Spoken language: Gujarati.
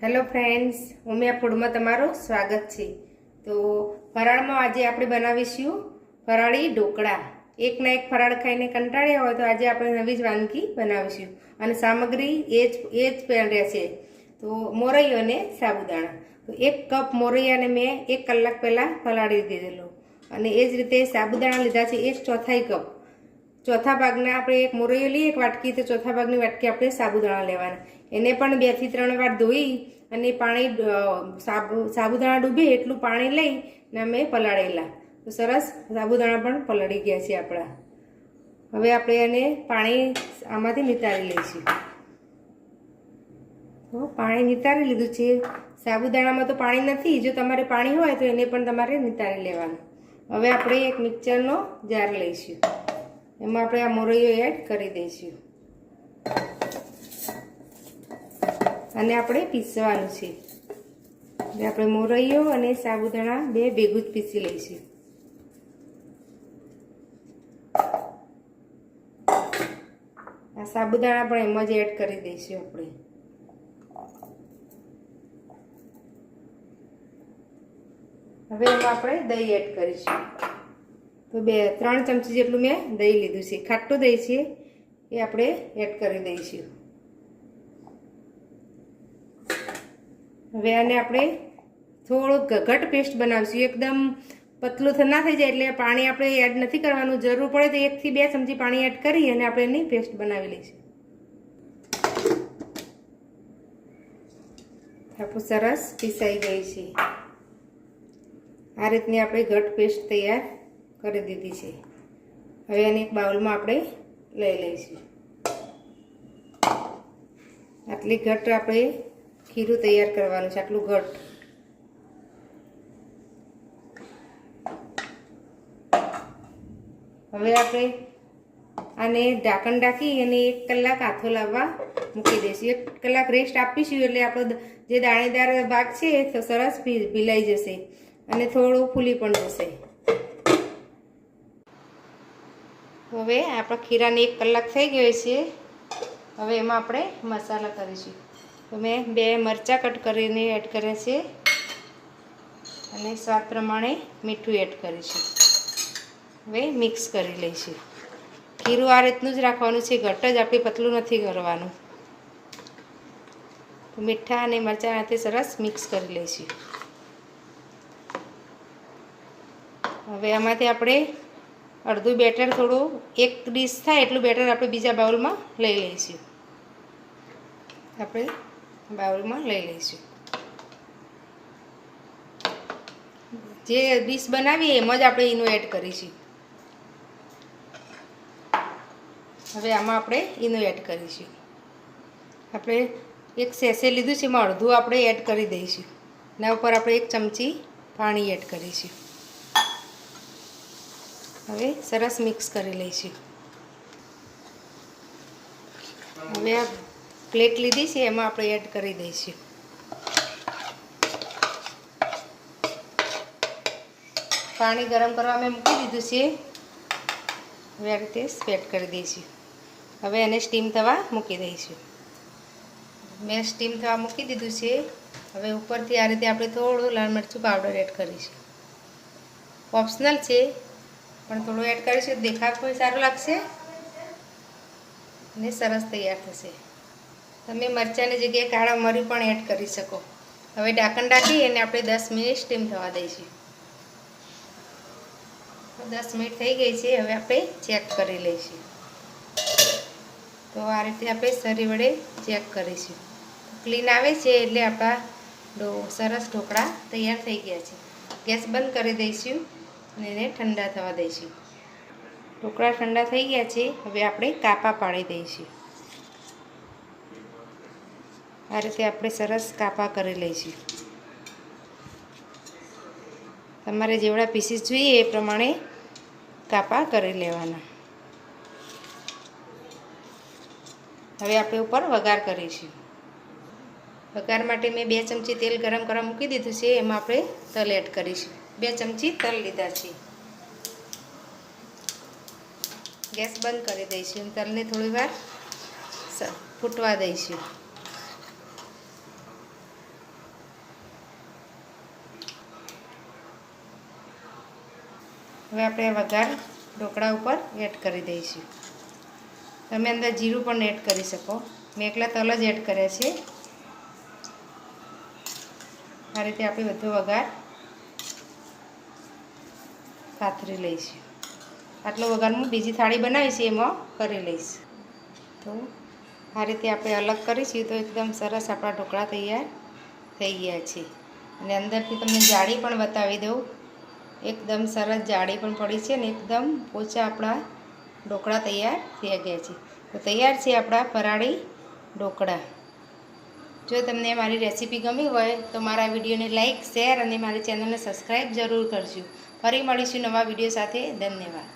હેલો ફ્રેન્ડ્સ ઉમિયા ફૂડમાં તમારું સ્વાગત છે. તો ફરાળમાં આજે આપણે બનાવીશું ફરાળી ઢોકળા. એકના એક ફરાળ ખાઈને કંટાળ્યા હોય તો આજે આપણે નવી જ વાનગી બનાવીશું. અને સામગ્રી એ જ એ જ છે તો મોરૈયો અને સાબુદાણા. તો એક કપ મોરૈયાને મેં એક કલાક પહેલાં પલાળી દીધેલો. અને એ જ રીતે સાબુદાણા લીધા છે એક ચોથાઈ કપ. ચોથા ભાગના આપણે એક મોરૈયો લઈએ, એક વાટકી, તો ચોથા ભાગની વાટકી આપણે સાબુદાણા લેવાના. એને પણ બેથી ત્રણ વાર ધોઈ અને પાણી સાબુ, સાબુદાણા ડૂબે એટલું પાણી લઈ ને અમે પલાળેલા. તો સરસ સાબુદાણા પણ પલળી ગયા છે આપણા. હવે આપણે એને પાણી આમાંથી નિતારી લઈશું. તો પાણી નિતારી લીધું છે. સાબુદાણામાં તો પાણી નથી. જો તમારે પાણી હોય તો એને પણ તમારે નિતારી લેવાનું. હવે આપણે એક મિક્સરનો જાર લઈશું. એમાં આપણે આ મોરૈયો એડ કરી દઈશું. અને આપણે પીસવાનું છે. એટલે આપણે મોરૈયો અને સાબુદાણા બે ભેગું જ પીસી લઈશું. આ સાબુદાણા પણ એમાં જ એડ કરી દઈશું આપણે. હવે એમાં આપણે દહીં એડ કરીશું. તો બે, ત્રણ ચમચી જેટલું મેં દહીં લીધું છે. ખાટું દહીં છે એ આપણે એડ કરી દઈશું. હવે આને આપણે થોડુંક ઘટ પેસ્ટ બનાવીશું. એકદમ પતલું ના થઈ જાય એટલે પાણી આપણે એડ નથી કરવાનું. જરૂર પડે તો એકથી બે ચમચી પાણી એડ કરી અને આપણે એની પેસ્ટ બનાવી લઈશું. આપણું સરસ પીસાઈ ગઈ છે. આ રીતની આપણે ઘટ પેસ્ટ તૈયાર કરી દીધી છે. હવે એને એક બાઉલમાં આપણે લઈ લઈશું. આટલી ઘટ આપણે ખીરું તૈયાર કરવાનું છે, આટલું ઘટ. હવે આપણે આને ઢાંકણ ઢાંકી અને એક કલાક હાથો લાવવા મૂકી દઈશું. એક કલાક રેસ્ટ આપીશું એટલે આપણો જે દાણેદાર ભાગ છે સ- સરસ ભીલાઈ જશે અને થોડું ફૂલી પણ જશે. હવે આપણા ખીરાને એક કલાક થઈ ગયો છે. હવે એમાં આપણે મસાલા કરીશું. તો મેં બે મરચાં કટ કરીને એડ કર્યા છે. અને સ્વાદ પ્રમાણે મીઠું એડ કરીશું. હવે મિક્સ કરી લઈશું. ખીરું આ રીતનું જ રાખવાનું છે. ઘટ જ આપણે પતલું નથી કરવાનું. મીઠા અને મરચાં સાથે સરસ મિક્સ કરી લઈશું. હવે આમાંથી આપણે અડધું બેટર થોડું, એક ડીશ થાય એટલું બેટર આપણે બીજા બાઉલમાં લઈ લઈશું. આપણે બાઉલમાં લઈ લઈશું. જે ડીશ બનાવીએ એમાં જ આપણે ઈનો એડ કરીશું. હવે આમાં આપણે ઈનો એડ કરીશું. આપણે એક સેસે લીધું છે, એમાં અડધું આપણે એડ કરી દઈશું. એના ઉપર આપણે એક ચમચી પાણી એડ કરીશું. હવે સરસ મિક્સ કરી લઈશું. હવે આ પ્લેટ લીધી છે, એમાં આપણે એડ કરી દઈશું. પાણી ગરમ કરવા મેં મૂકી દીધું છે. હવે આ રીતે સ્પ્રેડ કરી દઈશું. હવે એને સ્ટીમ થવા મૂકી દઈશું. મેં સ્ટીમ થવા મૂકી દીધું છે. હવે ઉપરથી આ રીતે આપણે થોડું લાલ મરચું પાવડર એડ કરીશું. ઓપ્શનલ છે પણ થોડું એડ કરીશું, દેખાવ પણ સારું લાગશે. અને સરસ તૈયાર થશે. તમે મરચાંની જગ્યાએ કાળા મરી પણ એડ કરી શકો. હવે ઢાંકણ ઢાંકી અને આપણે દસ મિનિટ સ્ટીમ થવા દઈશું. દસ મિનિટ થઈ ગઈ છે, હવે આપણે ચેક કરી લઈશું. તો આ રીતે આપણે સરી વડે ચેક કરીશું. ક્લીન આવે છે એટલે આપણા સરસ ઢોકળા તૈયાર થઈ ગયા છે. ગેસ બંધ કરી દઈશું. અને એને ઠંડા થવા દઈશું ઢોકળા ઠંડા થઈ ગયા છે, હવે આપણે કાપા પાડી દઈશું. આ રીતે આપણે સરસ કાપા કરી લઈશું. તમારે જેવડા પીસીસ જોઈએ એ પ્રમાણે કાપા કરી લેવાના. હવે આપણે ઉપર વઘાર કરીશું. વઘાર માટે મેં બે ચમચી તેલ ગરમ કરવા મૂકી દીધું છે, એમાં આપણે તલ એડ કરીશું. બે ચમચી તલ લીધા છે. ગેસ બંધ કરી દઈશું. તલને થોડી વાર ફૂટવા દઈશું. હવે આપણે વઘાર ઢોકળા ઉપર એડ કરી દઈશું. તમે અંદર જીરું પણ એડ કરી શકો. મેં એકલા તલ જ એડ કર્યા છે. આ રીતે આપણે બધો વઘાર પાથરી લઈશ. આટલો વઘાર હું બીજી થાળી બનાવીશ એમાં કરી લઈશ. તો આ રીતે આપણે અલગ કરીશું. તો એકદમ સરસ આપણા ઢોકળા તૈયાર થઈ ગયા છે. અને અંદરથી તમને જાળી પણ બતાવી દઉં. એકદમ સરસ જાળી પણ પડી છે અને એકદમ પોચા આપણા ઢોકળા તૈયાર થઈ ગયા છે. તો તૈયાર છે આપણા ફરાળી ઢોકળા. જો તમને મારી રેસીપી ગમી હોય તો મારા વિડીયોને લાઇક શેર અને મારી ચેનલને સબસ્ક્રાઈબ જરૂર કરજો. ફરી મળીશું નવા વીડિયો સાથે. ધન્યવાદ.